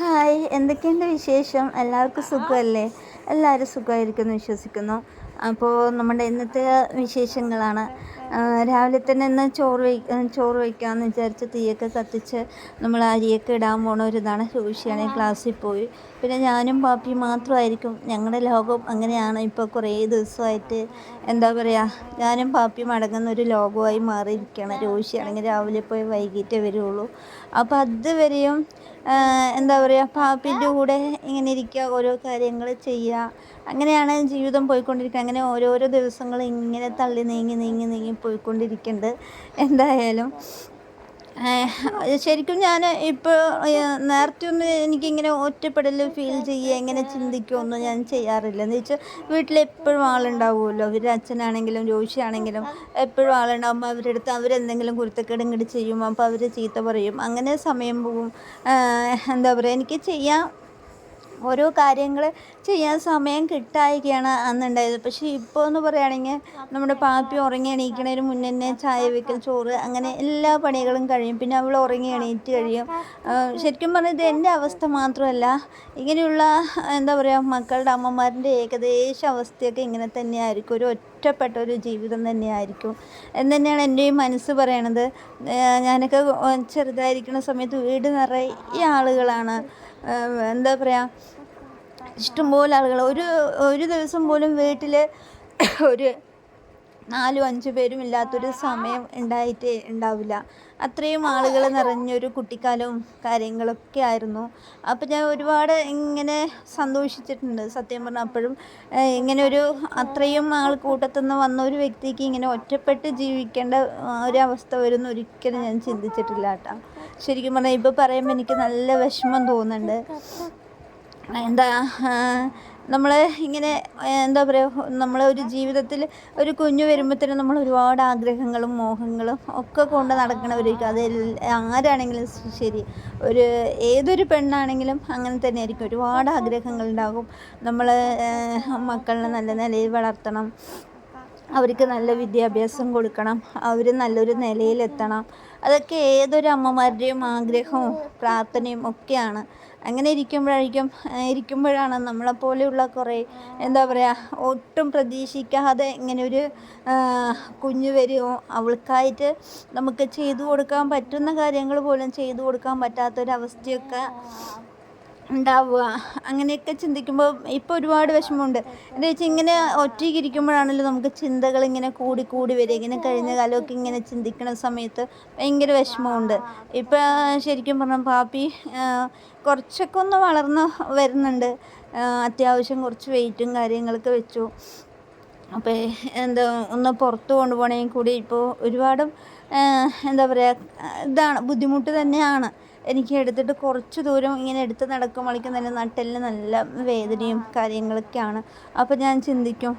Hi എന്തൊക്കെയുണ്ട് വിശേഷം? എല്ലാവർക്കും സുഖമല്ലേ? എല്ലാവരും സുഖമായിരിക്കുമെന്ന് വിശ്വസിക്കുന്നു. അപ്പോൾ നമ്മുടെ ഇന്നത്തെ വിശേഷങ്ങളാണ്. രാവിലെ തന്നെ ഇന്ന് ചോറ് വയ്ക്കാൻ ചോറ് വയ്ക്കാമെന്ന് വിചാരിച്ച് തീയൊക്കെ കത്തിച്ച് നമ്മൾ അരിയൊക്കെ ഇടാൻ പോണ ഒരു ഇതാണ്. രോഷിയാണെങ്കിൽ ക്ലാസ്സിൽ പോയി. പിന്നെ ഞാനും പാപ്പിയും മാത്രമായിരിക്കും. ഞങ്ങളുടെ ലോകം അങ്ങനെയാണ്. ഇപ്പോൾ കുറേ ദിവസമായിട്ട് എന്താ പറയുക ഞാനും പാപ്പിയും അടങ്ങുന്ന ഒരു ലോകമായി മാറിയിരിക്കുകയാണ് രോഷിയാണെങ്കിൽ രാവിലെ പോയി വൈകിട്ടേ വരുള്ളൂ. അപ്പോൾ അതുവരെയും എന്താ പറയുക പാപ്പിന്റെ കൂടെ ഇങ്ങനെ ഇരിക്കുക ഓരോ കാര്യങ്ങൾ ചെയ്യുക അങ്ങനെയാണ് ജീവിതം പോയിക്കൊണ്ടിരിക്കുക. അങ്ങനെ ഓരോരോ ദിവസങ്ങൾ ഇങ്ങനെ തള്ളി നീങ്ങി നീങ്ങി നീങ്ങി പോയിക്കൊണ്ടിരിക്കുന്നുണ്ട്. എന്തായാലും ശരിക്കും ഞാൻ ഇപ്പോൾ നേരത്തെ ഒന്നും എനിക്കിങ്ങനെ ഒറ്റപ്പെടൽ ഫീൽ ചെയ്യുക എങ്ങനെ ചിന്തിക്കുകയൊന്നും ഞാൻ ചെയ്യാറില്ല. എന്ന് വെച്ചാൽ വീട്ടിലെപ്പോഴും ആളുണ്ടാവുമല്ലോ. അവരുടെ അച്ഛനാണെങ്കിലും ജോഷിയാണെങ്കിലും എപ്പോഴും ആളുണ്ടാകുമ്പോൾ അവരുടെ അടുത്ത് അവരെന്തെങ്കിലും കുരുത്തക്കേട് ഇങ്ങോട്ട് ചെയ്യും. അപ്പോൾ അവർ ചീത്ത പറയും. അങ്ങനെ സമയം പോകും. എന്താ പറയുക എനിക്ക് ചെയ്യാൻ ഓരോ കാര്യങ്ങൾ ചെയ്യാൻ സമയം കിട്ടായികയാണ് അന്നുണ്ടായത്. പക്ഷേ ഇപ്പോൾ എന്ന് പറയുകയാണെങ്കിൽ നമ്മുടെ പാപ്പി ഉറങ്ങി എണീക്കണതിന് മുന്നേ തന്നെ ചായ വെക്കൽ ചോറ് അങ്ങനെ എല്ലാ പണികളും കഴിയും. പിന്നെ അവൾ ഉറങ്ങി എണീറ്റ് കഴിയും. ശരിക്കും പറഞ്ഞാൽ ഇത് എന്റെ അവസ്ഥ മാത്രമല്ല. ഇങ്ങനെയുള്ള എന്താ പറയുക മക്കളുടെ അമ്മമാരുടെ ഏകദേശ അവസ്ഥയൊക്കെ ഇങ്ങനെ തന്നെയായിരിക്കും. ഒരു ഒറ്റപ്പെട്ട ഒരു ജീവിതം തന്നെയായിരിക്കും. എന്ന് തന്നെയാണ് എന്റെ ഈ മനസ്സ് പറയണത്. ഞാനൊക്കെ ചെറുതായിരിക്കുന്ന സമയത്ത് വീട് നിറയെ ആളുകളാണ്. എന്താ പറയുക ഇഷ്ടംപോലെ ആളുകൾ ഒരു ഒരു ദിവസം പോലും വീട്ടിൽ ഒരു നാലും അഞ്ച് പേരും ഇല്ലാത്തൊരു സമയം ഉണ്ടായിട്ടേ ഉണ്ടാവില്ല. അത്രയും ആളുകൾ നിറഞ്ഞൊരു കുട്ടിക്കാലവും കാര്യങ്ങളൊക്കെ ആയിരുന്നു. അപ്പോൾ ഞാൻ ഒരുപാട് ഇങ്ങനെ സന്തോഷിച്ചിട്ടുണ്ട്. സത്യം പറഞ്ഞാൽ അപ്പോഴും ഇങ്ങനെ ഒരു അത്രയും ആൾ കൂട്ടത്തുനിന്ന് വന്ന ഒരു വ്യക്തിക്ക് ഇങ്ങനെ ഒറ്റപ്പെട്ട് ജീവിക്കേണ്ട ഒരവസ്ഥ വരുമെന്ന് ഒരിക്കലും ഞാൻ ചിന്തിച്ചിട്ടില്ല കേട്ടോ. ശരിക്കും പറഞ്ഞാൽ ഇപ്പോൾ പറയുമ്പോൾ എനിക്ക് നല്ല വിഷമം തോന്നുന്നുണ്ട്. എന്താ നമ്മൾ ഇങ്ങനെ എന്താ പറയുക നമ്മൾ ഒരു ജീവിതത്തിൽ ഒരു കുഞ്ഞു വരുമ്പോഴത്തേനും നമ്മൾ ഒരുപാട് ആഗ്രഹങ്ങളും മോഹങ്ങളും ഒക്കെ കൊണ്ട് നടക്കണവരായിരിക്കും. അത് ആരാണെങ്കിലും ശരി ഒരു ഏതൊരു പെണ്ണാണെങ്കിലും അങ്ങനെ തന്നെ ആയിരിക്കും ഒരുപാട് ആഗ്രഹങ്ങളുണ്ടാകും നമ്മൾ മക്കളെ നല്ല നിലയിൽ വളർത്തണം. അവർക്ക് നല്ല വിദ്യാഭ്യാസം കൊടുക്കണം അവർ നല്ലൊരു നിലയിലെത്തണം. അതൊക്കെ ഏതൊരു അമ്മമാരുടെയും ആഗ്രഹവും പ്രാർത്ഥനയും ഒക്കെയാണ്. അങ്ങനെ ഇരിക്കുമ്പോഴായിരിക്കും ഇരിക്കുമ്പോഴാണ് നമ്മളെപ്പോലെയുള്ള കുറേ എന്താ പറയുക ഒട്ടും പ്രതീക്ഷിക്കാതെ ഇങ്ങനെ ഒരു കുഞ്ഞ് വരുമോ അവൾക്കായിട്ട് നമുക്ക് ചെയ്തു കൊടുക്കാൻ പറ്റുന്ന കാര്യങ്ങൾ പോലും ചെയ്തു കൊടുക്കാൻ പറ്റാത്തൊരവസ്ഥയൊക്കെ ഉണ്ടാവുക. അങ്ങനെയൊക്കെ ചിന്തിക്കുമ്പോൾ ഇപ്പോൾ ഒരുപാട് വിഷമമുണ്ട്. എന്താ വെച്ചാൽ ഇങ്ങനെ ഒറ്റയ്ക്ക് ഇരിക്കുമ്പോഴാണല്ലോ നമുക്ക് ചിന്തകൾ ഇങ്ങനെ കൂടി കൂടി വരിക. ഇങ്ങനെ കഴിഞ്ഞ കാലമൊക്കെ ഇങ്ങനെ ചിന്തിക്കുന്ന സമയത്ത് ഭയങ്കര വിഷമമുണ്ട്. ഇപ്പം ശരിക്കും പറഞ്ഞാൽ പാപ്പി കുറച്ചൊക്കെ ഒന്ന് വളർന്ന് വരുന്നുണ്ട്. അത്യാവശ്യം കുറച്ച് വെയിറ്റും കാര്യങ്ങളൊക്കെ വെച്ചു. അപ്പോൾ എന്താ ഒന്ന് പുറത്ത് കൊണ്ടുപോകണമെങ്കിൽ കൂടി ഇപ്പോൾ ഒരുപാട് എന്താ പറയുക ഇതാണ് ബുദ്ധിമുട്ട് തന്നെയാണ്. എനിക്ക് എടുത്തിട്ട് കുറച്ച് ദൂരം ഇങ്ങനെ എടുത്ത് നടക്കുമ്പോഴേക്കും തന്നെ നട്ടെല്ലിന് നല്ല വേദനയും കാര്യങ്ങളൊക്കെയാണ്. അപ്പോൾ ഞാൻ ചിന്തിക്കും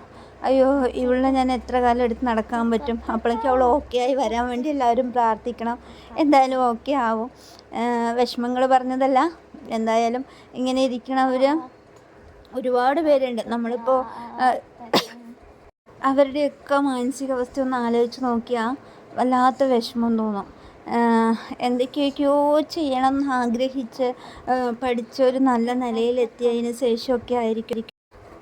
അയ്യോ ഇവളെ ഞാൻ എത്ര കാലം എടുത്ത് നടക്കാൻ പറ്റും? അപ്പോഴേക്കും അവൾ ഓക്കെ ആയി വരാൻ വേണ്ടി എല്ലാവരും പ്രാർത്ഥിക്കണം. എന്തായാലും ഓക്കെ ആവും. വിഷമങ്ങൾ പറഞ്ഞതല്ല എന്തായാലും ഇങ്ങനെ ഇരിക്കണവർ ഒരുപാട് പേരുണ്ട്. നമ്മളിപ്പോൾ അവരുടെയൊക്കെ മാനസികാവസ്ഥ ഒന്ന് ആലോചിച്ച് നോക്കിയാൽ വല്ലാത്ത വിഷമം തോന്നും. എന്തൊക്കെയൊക്കെയോ ചെയ്യണം എന്ന് ആഗ്രഹിച്ച് പഠിച്ച ഒരു നല്ല നിലയിലെത്തിയതിന് ശേഷമൊക്കെ ആയിരിക്കും.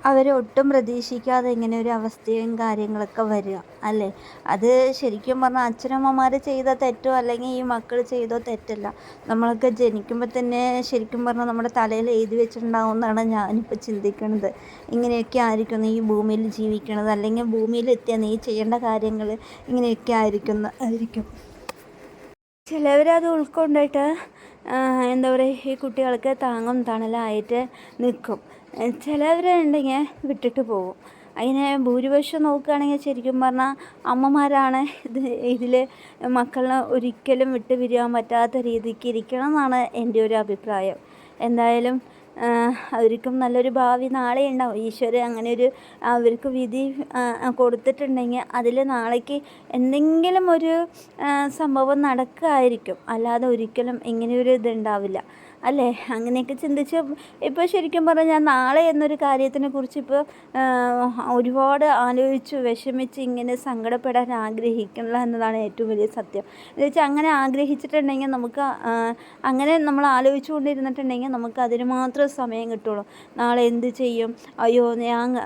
അവരൊട്ടും പ്രതീക്ഷിക്കാതെ ഇങ്ങനെ ഒരു അവസ്ഥയും കാര്യങ്ങളൊക്കെ വരിക അല്ലേ? അത് ശരിക്കും പറഞ്ഞാൽ അച്ഛനമ്മമാർ ചെയ്ത തെറ്റോ അല്ലെങ്കിൽ ഈ മക്കൾ ചെയ്തോ തെറ്റല്ല. നമ്മളൊക്കെ ജനിക്കുമ്പോൾ തന്നെ ശരിക്കും പറഞ്ഞാൽ നമ്മുടെ തലയിൽ എഴുതി വെച്ചിട്ടുണ്ടാവും എന്നാണ് ഞാനിപ്പോൾ ചിന്തിക്കുന്നത് ഇങ്ങനെയൊക്കെ ആയിരിക്കും ഈ ഭൂമിയിൽ ജീവിക്കണത്. അല്ലെങ്കിൽ ഭൂമിയിലെത്തിയ നീ ചെയ്യേണ്ട കാര്യങ്ങൾ ഇങ്ങനെയൊക്കെ ആയിരിക്കുന്ന ആയിരിക്കും. ചിലവരത് ഉൾക്കൊണ്ടിട്ട് എന്താ പറയുക ഈ കുട്ടികൾക്ക് താങ്ങും തണലായിട്ട് നിൽക്കും ചിലവരുണ്ടെങ്കിൽ വിട്ടിട്ട് പോകും. അതിനെ ഭൂരിപക്ഷം നോക്കുകയാണെങ്കിൽ ശരിക്കും പറഞ്ഞാൽ അമ്മമാരാണ് ഇത് ഇതിൽ മക്കളെ ഒരിക്കലും വിട്ട് പിരിയാൻ പറ്റാത്ത രീതിക്ക് ഇരിക്കണം എന്നാണ് എന്റെ ഒരു അഭിപ്രായം. എന്തായാലും അവർക്കും നല്ലൊരു ഭാവി നാളെ ഉണ്ടാവും. ഈശ്വരൻ അങ്ങനെ ഒരു അവർക്ക് വിധി കൊടുത്തിട്ടുണ്ടെങ്കിൽ അതിൽ നാളേക്ക് എന്തെങ്കിലും ഒരു സംഭവം നടക്കുമായിരിക്കും അല്ലാതെ ഒരിക്കലും ഇങ്ങനെയൊരു ഇതുണ്ടാവില്ല അല്ലേ? അങ്ങനെയൊക്കെ ചിന്തിച്ച് ഇപ്പോൾ ശരിക്കും പറഞ്ഞാൽ നാളെ എന്നൊരു കാര്യത്തിനെ കുറിച്ച് ഇപ്പോൾ ഒരുപാട് ആലോചിച്ച് വിഷമിച്ച് ഇങ്ങനെ സങ്കടപ്പെടാൻ ആഗ്രഹിക്കില്ല എന്നതാണ് ഏറ്റവും വലിയ സത്യം. എന്ന് വെച്ചാൽ അങ്ങനെ ആഗ്രഹിച്ചിട്ടുണ്ടെങ്കിൽ നമുക്ക് അങ്ങനെ നമ്മൾ ആലോചിച്ചു കൊണ്ടിരുന്നിട്ടുണ്ടെങ്കിൽ നമുക്ക് അതിന് മാത്രം സമയം കിട്ടുള്ളൂ. നാളെ എന്ത് ചെയ്യും? അയ്യോ ഞാൻ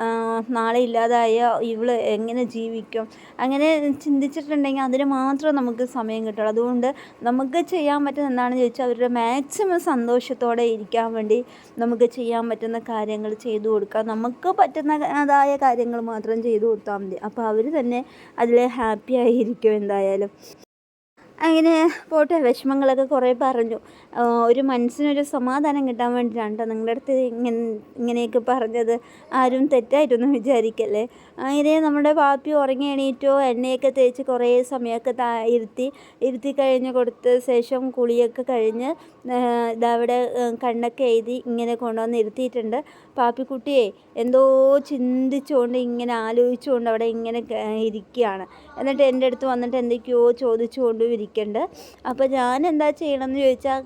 നാളെ ഇല്ലാതായ ഇവൾ എങ്ങനെ ജീവിക്കും? അങ്ങനെ ചിന്തിച്ചിട്ടുണ്ടെങ്കിൽ അതിന് മാത്രം നമുക്ക് സമയം കിട്ടുള്ളൂ. അതുകൊണ്ട് നമുക്ക് ചെയ്യാൻ പറ്റുന്ന എന്താണെന്ന് ചോദിച്ചാൽ അവരുടെ മാക്സിമം സന്തോഷത്തോടെ ഇരിക്കാൻ വേണ്ടി നമുക്ക് ചെയ്യാൻ പറ്റുന്ന കാര്യങ്ങൾ ചെയ്തു കൊടുക്കുക നമുക്ക് പറ്റുന്നതായ കാര്യങ്ങൾ മാത്രം ചെയ്തു കൊടുത്താൽ മതി. അപ്പോൾ അവർ തന്നെ അതിൽ ഹാപ്പി ആയിരിക്കും എന്തായാലും. അങ്ങനെ പോട്ടെ വിഷമങ്ങളൊക്കെ കുറേ പറഞ്ഞു. ഒരു മനസ്സിനൊരു സമാധാനം കിട്ടാൻ വേണ്ടിയിട്ടാണ് കേട്ടോ നിങ്ങളുടെ അടുത്ത് ഇങ്ങനെ ഇങ്ങനെയൊക്കെ പറഞ്ഞത്. ആരും തെറ്റായിട്ടൊന്നും വിചാരിക്കല്ലേ? അങ്ങനെ നമ്മുടെ പാപ്പി ഉറങ്ങി എണീറ്റോ എണ്ണയൊക്കെ തേച്ച് കുറേ സമയമൊക്കെ താ ഇരുത്തി ഇരുത്തി കഴിഞ്ഞ് കൊടുത്ത ശേഷം കുളിയൊക്കെ കഴിഞ്ഞ് ഇതവിടെ കണ്ണൊക്കെ എഴുതി ഇങ്ങനെ കൊണ്ടുവന്ന് ഇരുത്തിയിട്ടുണ്ട്. പാപ്പിക്കുട്ടിയെ എന്തോ ചിന്തിച്ചുകൊണ്ട് ഇങ്ങനെ ആലോചിച്ചുകൊണ്ട് അവിടെ ഇങ്ങനെ ഇരിക്കുകയാണ്. എന്നിട്ട് എന്റെ അടുത്ത് വന്നിട്ട് എന്തൊക്കെയോ ചോദിച്ചുകൊണ്ടും ഇരിക്കുന്നുണ്ട്. അപ്പോൾ ഞാൻ എന്താ ചെയ്യണമെന്ന് ചോദിച്ചാൽ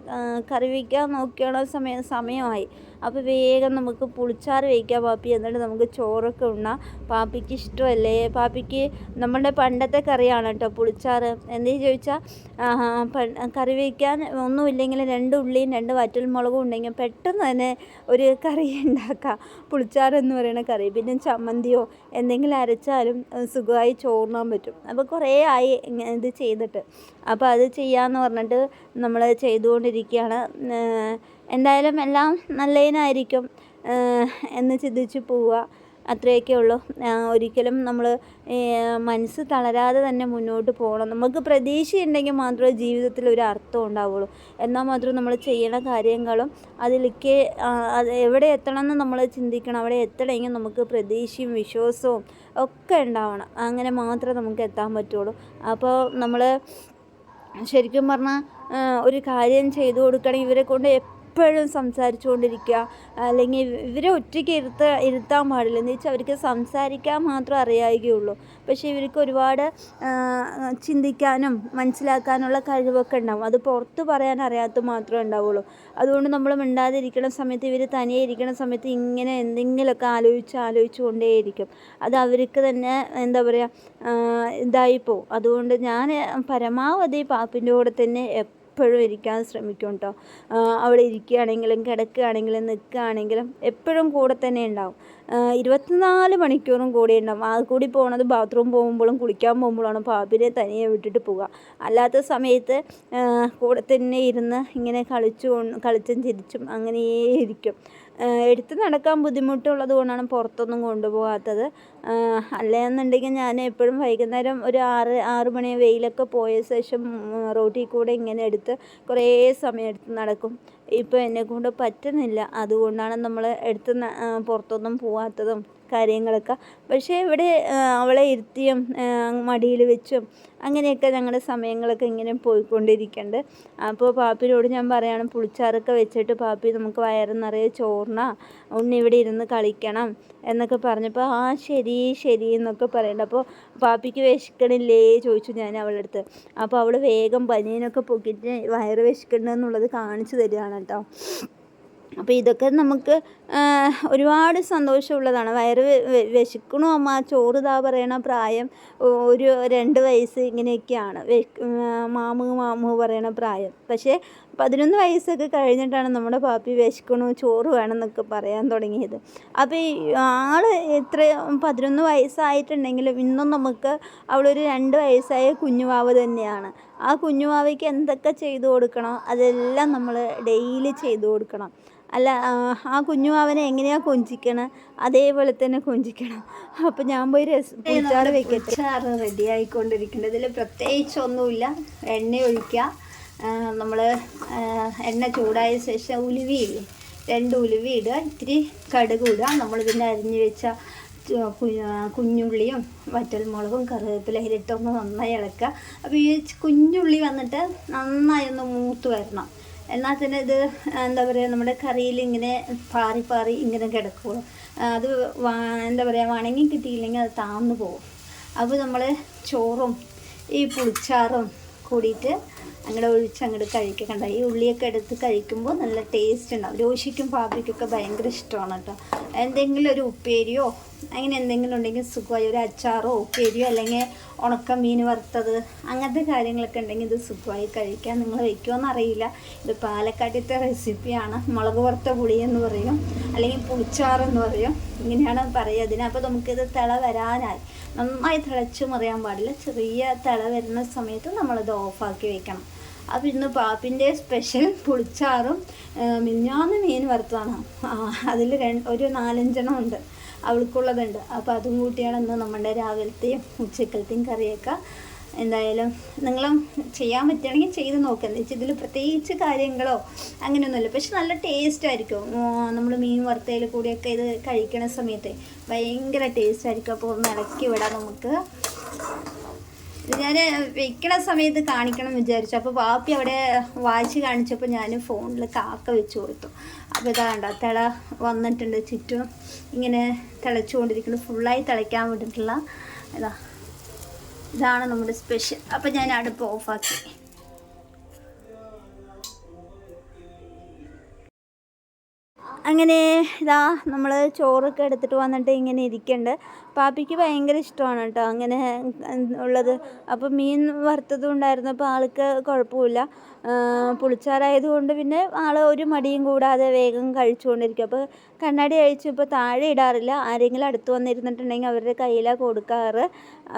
കറി വയ്ക്കാൻ നോക്കിയുള്ള സമയം സമയമായി. അപ്പോൾ വേഗം നമുക്ക് പുളിച്ചാറ് വയ്ക്കാം പാപ്പി. എന്നിട്ട് നമുക്ക് ചോറൊക്കെ ഉണ്ണാം. പാപ്പിക്ക് ഇഷ്ടമല്ലേ? പാപ്പിക്ക് നമ്മളുടെ പണ്ടത്തെ കറിയാണ് കേട്ടോ പുളിച്ചാറ്. എന്തേ ചോദിച്ചാൽ കറി വയ്ക്കാൻ ഒന്നുമില്ലെങ്കിൽ രണ്ട് ഉള്ളിയും രണ്ട് വറ്റൽമുളകും ഉണ്ടെങ്കിൽ പെട്ടെന്ന് തന്നെ ഒരു കറി ഉണ്ടാക്കാം. പുളിച്ചാറ് എന്ന് പറയുന്ന കറി. പിന്നെ ചമ്മന്തിയോ എന്തെങ്കിലും അരച്ചാലും സുഖമായി ചോറിനാൻ പറ്റും. അപ്പോൾ കുറേ ആയി ഇത് ചെയ്തിട്ട്. അപ്പോൾ അത് ചെയ്യാമെന്ന് പറഞ്ഞിട്ട് നമ്മൾ ചെയ്തുകൊണ്ടിരിക്കുകയാണ്. എന്തായാലും എല്ലാം നല്ലതിനായിരിക്കും എന്ന് ചിന്തിച്ച് പോവുക. അത്രയൊക്കെ ഉള്ളൂ. ഒരിക്കലും നമ്മൾ മനസ്സ് തളരാതെ തന്നെ മുന്നോട്ട് പോകണം. നമുക്ക് പ്രതീക്ഷയുണ്ടെങ്കിൽ മാത്രമേ ജീവിതത്തിൽ ഒരു അർത്ഥം ഉണ്ടാവുള്ളൂ. എന്നാൽ മാത്രം നമ്മൾ ചെയ്യണ കാര്യങ്ങളും അതിലേക്ക് അത് എവിടെ എത്തണം എന്ന് നമ്മൾ ചിന്തിക്കണം. അവിടെ എത്തണമെങ്കിൽ നമുക്ക് പ്രതീക്ഷയും വിശ്വാസവും ഒക്കെ ഉണ്ടാവണം. അങ്ങനെ മാത്രമേ നമുക്ക് എത്താൻ പറ്റുള്ളൂ. അപ്പോൾ നമ്മൾ ശരിക്കും പറഞ്ഞാൽ ഒരു കാര്യം ചെയ്തു കൊടുക്കണം ഇവരെ കൊണ്ട് എപ്പോഴും സംസാരിച്ചുകൊണ്ടിരിക്കുക. അല്ലെങ്കിൽ ഇവരെ ഒറ്റയ്ക്ക് ഇരുത്ത ഇരുത്താൻ പാടില്ല. എന്ന് വെച്ചാൽ അവർക്ക് സംസാരിക്കാൻ മാത്രം അറിയാവുകയുള്ളൂ പക്ഷേ ഇവർക്ക് ഒരുപാട് ചിന്തിക്കാനും മനസ്സിലാക്കാനുള്ള കഴിവൊക്കെ ഉണ്ടാവും. അത് പുറത്ത് പറയാൻ അറിയാത്ത മാത്രമേ ഉണ്ടാവുള്ളൂ. അതുകൊണ്ട് നമ്മൾ മിണ്ടാതിരിക്കുന്ന സമയത്ത് ഇവർ തനിയെ ഇരിക്കുന്ന സമയത്ത് ഇങ്ങനെ എന്തെങ്കിലുമൊക്കെ ആലോചിച്ച് ആലോചിച്ച് കൊണ്ടേയിരിക്കും. അത് അവർക്ക് തന്നെ എന്താ പറയുക ഇതായിപ്പോവും അതുകൊണ്ട് ഞാൻ പരമാവധി പാപ്പിന്റെ കൂടെ തന്നെ എപ്പോഴും ഇരിക്കാൻ ശ്രമിക്കും കേട്ടോ അവിടെ ഇരിക്കുകയാണെങ്കിലും കിടക്കുകയാണെങ്കിലും നിൽക്കുകയാണെങ്കിലും എപ്പോഴും കൂടെ തന്നെ ഉണ്ടാവും. ഇരുപത്തിനാല് മണിക്കൂറും കൂടി ഉണ്ടാവും. അത് കൂടി പോണത് ബാത്റൂം പോകുമ്പോഴും കുളിക്കാൻ പോകുമ്പോഴാണ് പാപ്പിനെ തനിയെ വിട്ടിട്ട് പോവുക. അല്ലാത്ത സമയത്ത് കൂടെ തന്നെ ഇരുന്ന് ഇങ്ങനെ കളിച്ചു കളിച്ചും ചിരിച്ചും അങ്ങനെയേ ഇരിക്കും എടുത്ത് നടക്കാൻ ബുദ്ധിമുട്ടുള്ളത് കൊണ്ടാണ് പുറത്തൊന്നും കൊണ്ടുപോകാത്തത്. അല്ലയെന്നുണ്ടെങ്കിൽ ഞാൻ എപ്പോഴും വൈകുന്നേരം ഒരു ആറ് ആറ് മണി വെയിലൊക്കെ പോയ ശേഷം റോട്ടിൽ കൂടെ ഇങ്ങനെ എടുത്ത് കുറേ സമയം എടുത്ത് നടക്കും. ഇപ്പോൾ എന്നെക്കൊണ്ട് പറ്റുന്നില്ല. അതുകൊണ്ടാണ് നമ്മൾ എടുത്ത് പുറത്തൊന്നും പോവാത്തതും. കാര്യങ്ങളൊക്കെ. പക്ഷേ ഇവിടെ അവളെ ഇരുത്തിയും മടിയിൽ വെച്ചും അങ്ങനെയൊക്കെ ഞങ്ങളുടെ സമയങ്ങളൊക്കെ ഇങ്ങനെ പോയിക്കൊണ്ടിരിക്കുന്നുണ്ട്. അപ്പോൾ പാപ്പിനോട് ഞാൻ പറയുകയാണ് പുളിച്ചാറൊക്കെ വെച്ചിട്ട് പാപ്പി നമുക്ക് വയറ് നിറയെ ചോറിനാ ഉണ്ണി ഇവിടെ ഇരുന്ന് കളിക്കണം എന്നൊക്കെ പറഞ്ഞപ്പോൾ ആ ശരി ശരി എന്നൊക്കെ പറയുന്നുണ്ട്. അപ്പോൾ പാപ്പിക്ക് വിശക്കണില്ലേ ചോദിച്ചു ഞാൻ അവളുടെ അടുത്ത്. അപ്പോൾ അവൾ വേഗം പനീനൊക്കെ പൊക്കിയിട്ട് വയറ് വിശക്കണ്ടെന്നുള്ളത് കാണിച്ചു തരികയാണ് കേട്ടോ. അപ്പോൾ ഇതൊക്കെ നമുക്ക് ഒരുപാട് സന്തോഷമുള്ളതാണ്. വയറ് വിശക്കണു അമ്മ ചോറ് താ പറയണ പ്രായം ഒരു രണ്ട് വയസ്സ് ഇങ്ങനെയൊക്കെയാണ്. മാമു മാമു പറയണ പ്രായം. പക്ഷേ പതിനൊന്ന് വയസ്സൊക്കെ കഴിഞ്ഞിട്ടാണ് നമ്മുടെ പാപ്പി വിശക്കണു ചോറ് വേണമെന്നൊക്കെ പറയാൻ തുടങ്ങിയത്. അപ്പോൾ ഈ ആൾ എത്ര പതിനൊന്ന് വയസ്സായിട്ടുണ്ടെങ്കിലും ഇന്നും നമുക്ക് അവളൊരു രണ്ട് വയസ്സായ കുഞ്ഞുവാവ് തന്നെയാണ്. ആ കുഞ്ഞുവാവയ്ക്ക് എന്തൊക്കെ ചെയ്തു കൊടുക്കണം? അതെല്ലാം നമ്മൾ ഡെയിലി ചെയ്തു കൊടുക്കണം. അല്ല ആ, കുഞ്ഞു കുഞ്ഞുവാവനെ എങ്ങനെയാണ് കൊഞ്ചിക്കണം? അതേപോലെ തന്നെ കൊഞ്ചിക്കണം. അപ്പം ഞാൻ പോയി രസം വെക്കാറ് വെക്കട്ടെ. റെഡി ആയിക്കൊണ്ടിരിക്കുന്നത് ഇതിൽ പ്രത്യേകിച്ചൊന്നുമില്ല എണ്ണ ഒഴിക്കുക നമ്മൾ എണ്ണ ചൂടായ ശേഷം ഉലുവയില്ലേ രണ്ട് ഉലുവി ഇടുക ഇത്തിരി കടുക് ഇടുക. നമ്മൾ പിന്നെ അരിഞ്ഞ് വെച്ച കുഞ്ഞുള്ളിയും വറ്റൽമുളകും കറിവേപ്പിലയിലിട്ടൊന്ന് നന്നായി ഇളക്കുക. അപ്പോൾ ഈ കുഞ്ഞുള്ളി വന്നിട്ട് നന്നായി ഒന്ന് മൂത്ത് വരണം. എന്നാൽ തന്നെ ഇത് എന്താ പറയുക നമ്മുടെ കറിയിൽ ഇങ്ങനെ പാറി പാറി ഇങ്ങനെ കിടക്കുള്ളൂ അത് എന്താ പറയുക വണങ്ങി കിട്ടിയില്ലെങ്കിൽ അത് താന്നു പോകും. അപ്പോൾ നമ്മൾ ചോറും ഈ പുളിച്ചാറും കൂടിയിട്ട് അങ്ങോട്ട് ഒഴിച്ച് അങ്ങോട്ട് കഴിക്കുക കണ്ട ഈ ഉള്ളിയൊക്കെ എടുത്ത് കഴിക്കുമ്പോൾ നല്ല ടേസ്റ്റ് ഉണ്ടാവും. രോഷിക്കും പാപ്പിക്കൊക്കെ ഭയങ്കര ഇഷ്ടമാണ് കേട്ടോ. എന്തെങ്കിലും ഒരു ഉപ്പേരിയോ അങ്ങനെ എന്തെങ്കിലും ഉണ്ടെങ്കിൽ സുഖമായി. ഒരു അച്ചാറോ ഉപ്പേരിയോ അല്ലെങ്കിൽ ഉണക്ക മീൻ വറുത്തത് അങ്ങനത്തെ കാര്യങ്ങളൊക്കെ ഉണ്ടെങ്കിൽ ഇത് സുഖമായി കഴിക്കാൻ നിങ്ങൾ വയ്ക്കുമോ അറിയില്ല. ഇത് പാലക്കാട്ടിലത്തെ റെസിപ്പിയാണ്. മുളക് വറുത്ത പുളി എന്ന് പറയും. അല്ലെങ്കിൽ പുളിച്ചാറെന്ന് പറയും. ഇങ്ങനെയാണ് പറയുക. അതിന് അപ്പോൾ നമുക്കിത് തിള വരാനായി. നന്നായി തിളച്ച് മറിയാൻ പാടില്ല. ചെറിയ തിള വരുന്ന സമയത്ത് നമ്മളിത് ഓഫാക്കി വെക്കണം. അപ്പോൾ ഇന്ന് പാപ്പിന്റെ സ്പെഷ്യൽ പുളിച്ചാറും മിഞ്ഞാന്ന് മീൻ വറുത്തതാണ്. അതിൽ ഒരു നാലഞ്ചെണ്ണം ഉണ്ട്. അവൾക്കുള്ളതുണ്ട്. അപ്പോൾ അതും കൂട്ടിയാണ് ഇന്ന് നമ്മുടെ രാവിലത്തെയും ഉച്ചക്കലത്തെയും കറിയൊക്കെ എന്തായാലും നിങ്ങൾ ചെയ്യാൻ പറ്റുകയാണെങ്കിൽ ചെയ്ത് നോക്കുക എന്ന് വെച്ചാൽ ഇതിൽ പ്രത്യേകിച്ച് കാര്യങ്ങളോ അങ്ങനെയൊന്നുമില്ല. പക്ഷെ നല്ല ടേസ്റ്റ് ആയിരിക്കും. നമ്മൾ മീൻ വറുത്തതിൽ കൂടിയൊക്കെ ഇത് കഴിക്കണ സമയത്തെ ഭയങ്കര ടേസ്റ്റ് ആയിരിക്കും. അപ്പോൾ ഒന്ന് ഇളക്കി വിടാം നമുക്ക്. ഞാൻ വെക്കണ സമയത്ത് കാണിക്കണം വിചാരിച്ചു. അപ്പോൾ പാപ്പി അവിടെ വായിച്ച് കാണിച്ചപ്പോൾ ഞാൻ ഫോണിൽ കാക്ക വെച്ച് കൊടുത്തു. അപ്പോൾ ഇതാ കണ്ടോ തിള വന്നിട്ടുണ്ട് ചുറ്റും. ഇങ്ങനെ തിളച്ചുകൊണ്ടിരിക്കുന്നു. ഫുള്ളായി തിളയ്ക്കാൻ വേണ്ടിയിട്ടുള്ള ഇതാ ഇതാണ് നമ്മുടെ സ്പെഷ്യൽ അപ്പോൾ ഞാൻ അടുപ്പ് ഓഫാക്കി അങ്ങനെ ഇതാ നമ്മൾ ചോറൊക്കെ എടുത്തിട്ട് വന്നിട്ട് ഇങ്ങനെ ഇരിക്കുന്നുണ്ട് പാപ്പിക്ക് ഭയങ്കര ഇഷ്ടമാണ് കേട്ടോ അങ്ങനെ ഉള്ളത്. അപ്പോൾ മീൻ വറുത്തതും ഉണ്ടായിരുന്നപ്പോൾ ആൾക്ക് കുഴപ്പമില്ല. പുളിച്ചാറായതുകൊണ്ട് പിന്നെ ആൾ ഒരു മടിയും കൂടാതെ വേഗം കഴിച്ചുകൊണ്ടിരിക്കും. അപ്പോൾ കണ്ണാടി അഴിച്ചപ്പോൾ താഴെ ഇടാറില്ല. ആരെങ്കിലും അടുത്ത് വന്നിരുന്നിട്ടുണ്ടെങ്കിൽ അവരുടെ കയ്യിലാണ് കൊടുക്കാറ്.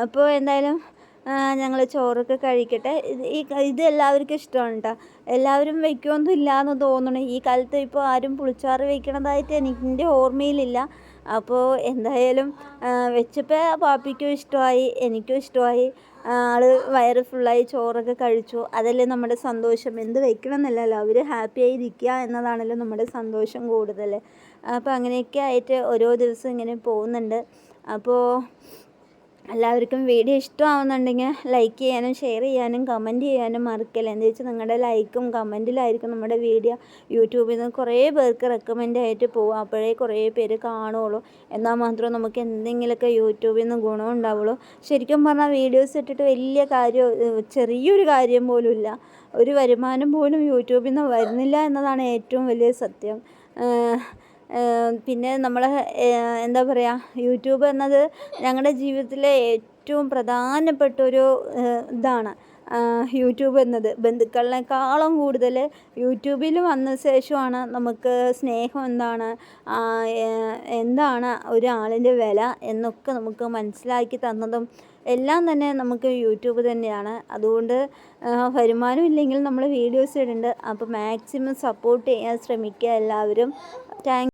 അപ്പോൾ എന്തായാലും ഞങ്ങൾ ചോറൊക്കെ കഴിക്കട്ടെ. ഇത് ഈ ഇത് എല്ലാവർക്കും ഇഷ്ടമാണ് കേട്ടോ എല്ലാവരും വയ്ക്കുമൊന്നും ഇല്ല എന്ന് തോന്നണം. ഈ കാലത്ത് ഇപ്പോൾ ആരും പുളിച്ചാറ് വയ്ക്കണതായിട്ട് എനിക്ക് ഓർമ്മയിലില്ല. അപ്പോൾ എന്തായാലും വെച്ചപ്പോൾ പാപ്പിക്കും ഇഷ്ടമായി എനിക്കും ഇഷ്ടമായി. ആൾ വയറ് ഫുള്ളായി ചോറൊക്കെ കഴിച്ചു. അതല്ലേ നമ്മുടെ സന്തോഷം. എന്ത് വെക്കണമെന്നല്ലല്ലോ അവർ ഹാപ്പി ആയിരിക്കുക എന്നതാണല്ലോ നമ്മുടെ സന്തോഷം കൂടുതൽ അപ്പോൾ അങ്ങനെയൊക്കെ ആയിട്ട് ഓരോ ദിവസം ഇങ്ങനെ പോകുന്നുണ്ട്. അപ്പോൾ എല്ലാവർക്കും വീഡിയോ ഇഷ്ടമാവുന്നുണ്ടെങ്കിൽ ലൈക്ക് ചെയ്യാനും ഷെയർ ചെയ്യാനും കമന്റ് ചെയ്യാനും മറക്കില്ല? എന്താ വെച്ചാൽ നിങ്ങളുടെ ലൈക്കും കമന്റിലായിരിക്കും നമ്മുടെ വീഡിയോ. യൂട്യൂബിൽ നിന്ന് കുറേ പേർക്ക് റെക്കമെൻഡ് ആയിട്ട് പോകും അപ്പോഴേ കുറേ പേര് കാണുള്ളൂ. എന്നാൽ മാത്രമേ നമുക്ക് എന്തെങ്കിലുമൊക്കെ യൂട്യൂബിൽ നിന്ന് ഗുണം ഉണ്ടാവുള്ളൂ. ശരിക്കും പറഞ്ഞാൽ വീഡിയോസ് ഇട്ടിട്ട് വലിയ കാര്യം ചെറിയൊരു കാര്യം പോലും ഇല്ല ഒരു വരുമാനം പോലും യൂട്യൂബിൽ നിന്ന് വരുന്നില്ല എന്നതാണ് ഏറ്റവും വലിയ സത്യം. പിന്നെ നമ്മൾ എന്താ പറയുക യൂട്യൂബ് എന്നത് ഞങ്ങളുടെ ജീവിതത്തിലെ ഏറ്റവും പ്രധാനപ്പെട്ട ഒരു ഇതാണ്. യൂട്യൂബ് എന്നത്. ബന്ധുക്കളിനേക്കാളും കൂടുതൽ യൂട്യൂബിൽ വന്ന ശേഷമാണ് നമുക്ക് സ്നേഹം എന്താണ് എന്താണ് ഒരാളിന്റെ വില എന്നൊക്കെ നമുക്ക് മനസ്സിലാക്കി തന്നതും എല്ലാം തന്നെ നമുക്ക് യൂട്യൂബ് തന്നെയാണ്. അതുകൊണ്ട് വരുമാനം ഇല്ലെങ്കിൽ നമ്മൾ വീഡിയോസ് ഇടുന്നുണ്ട് അപ്പോൾ മാക്സിമം സപ്പോർട്ട് ചെയ്യാൻ ശ്രമിക്കുക എല്ലാവരും. താങ്ക്